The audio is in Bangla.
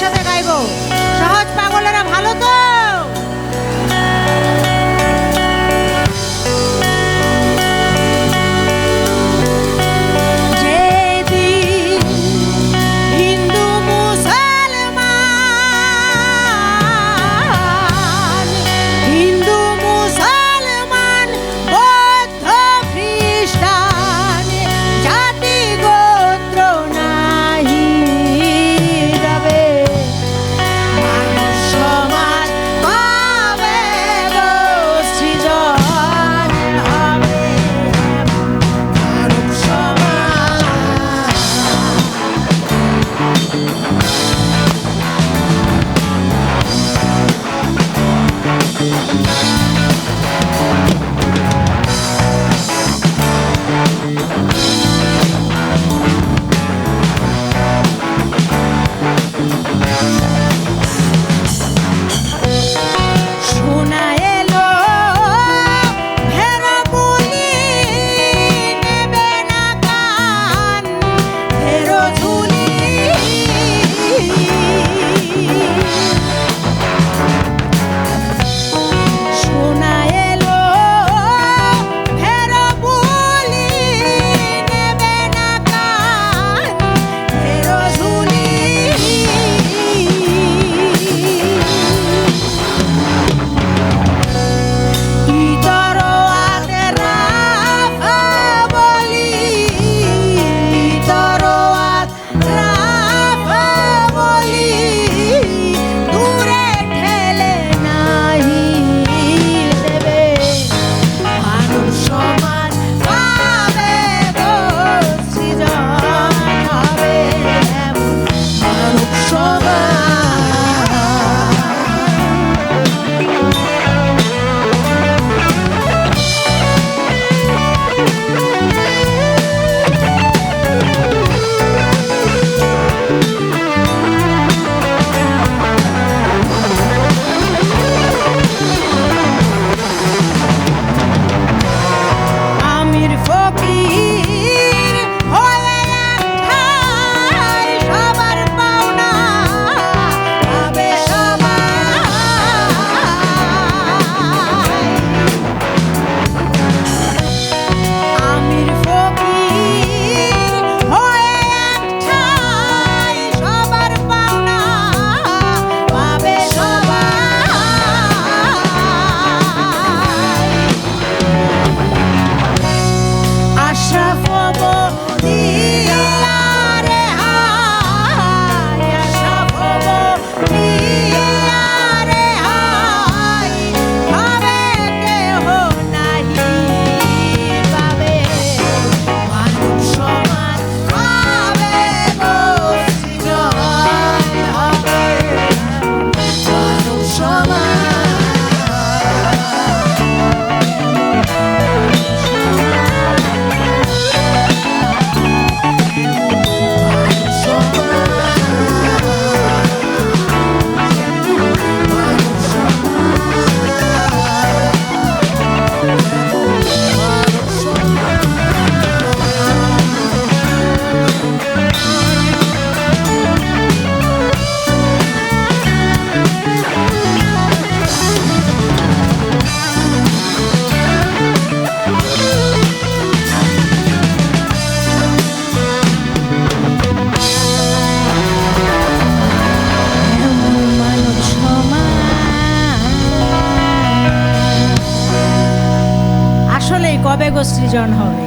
একসাথে গাইব সহজ পাগলেরা ভালো তো? beautiful people. কবে গোসৃজন হবে?